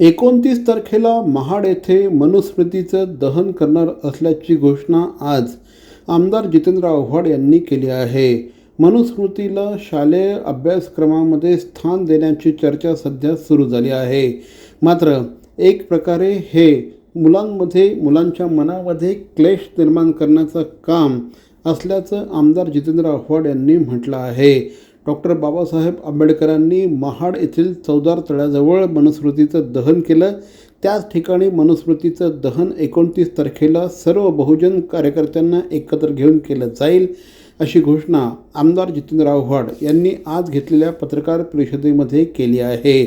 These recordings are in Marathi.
एकोणतीस तारखेला महाड येथे मनुस्मृतीचं दहन करणार असल्याची घोषणा आज आमदार जितेंद्र आव्हाड यांनी केली आहे. मनुस्मृतीला शालेय अभ्यासक्रमामध्ये स्थान देण्याची चर्चा सध्या सुरू झाली आहे. मात्र एक प्रकारे हे मुलांमध्ये मुलांच्या मनामध्ये क्लेश निर्माण करण्याचं काम असल्याचं आमदार जितेंद्र आव्हाड यांनी म्हटलं आहे. डॉक्टर बाबासाहेब आंबेडकरांनी महाड येथील चौदार तळ्याजवळ मनुस्मृतीचं दहन केलं. त्याच ठिकाणी मनुस्मृतीचं दहन एकोणतीस तारखेला सर्व बहुजन कार्यकर्त्यांना एकत्र घेऊन केलं जाईल अशी घोषणा आमदार जितेंद्र आव्हाड यांनी आज घेतलेल्या पत्रकार परिषदेमध्ये केली आहे.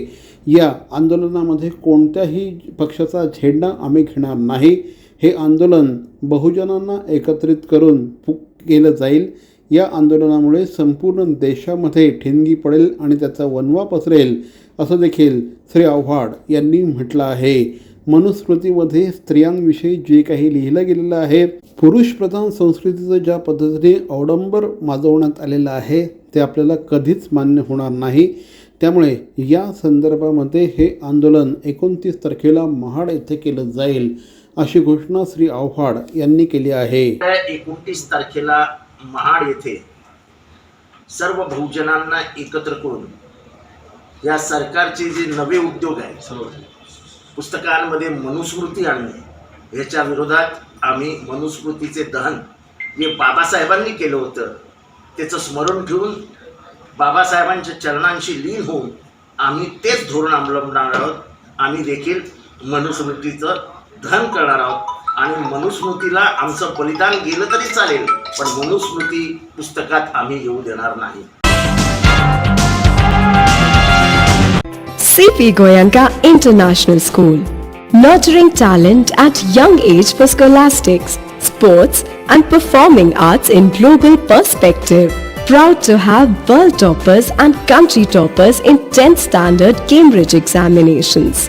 या आंदोलनामध्ये कोणत्याही पक्षाचा झेंडा आम्ही घेणार नाही. हे आंदोलन बहुजनांना एकत्रित करून केलं जाईल. या आंदोलनामुळे संपूर्ण देशामध्ये ठिणगी पडेल आणि त्याचा वनवा पसरेल असं देखील श्री आव्हाड यांनी म्हटलं आहे. मनुस्मृतीमध्ये स्त्रियांविषयी जे काही लिहिलं गेलेलं आहे पुरुषप्रधान संस्कृतीचं ज्या पद्धतीने अवडंबर माजवण्यात आलेलं आहे ते आपल्याला कधीच मान्य होणार नाही. त्यामुळे या संदर्भामध्ये हे आंदोलन एकोणतीस तारखेला महाड येथे केलं जाईल अशी घोषणा श्री आव्हाड यांनी केली आहे. एकोणतीस तारखेला महाड येथे सर्व बहुजनांना एकत्र करून या सरकारचे जे नवे उद्योग आहेत पुस्तकांमध्ये मनुस्मृती आणणे ह्याच्या विरोधात आम्ही मनुस्मृतीचे दहन जे बाबासाहेबांनी केलं होतं त्याचं स्मरण ठेवून बाबासाहेबांच्या चरणांशी लीन होऊन आम्ही तेच धोरण अवलंबणार आहोत. आम्ही देखील मनुस्मृतीचं दहन करणार आहोत. आणि मनुस्मृतीला आमचं बलिदान गेलं तरी चालेल पण मनुस्मृती पुस्तकात आम्ही येऊ देणार नाही CP Goyanka International School. Nurturing talent at young age for scholastics, sports, and performing arts in global perspective. Proud to have world toppers and country toppers in 10th standard Cambridge examinations.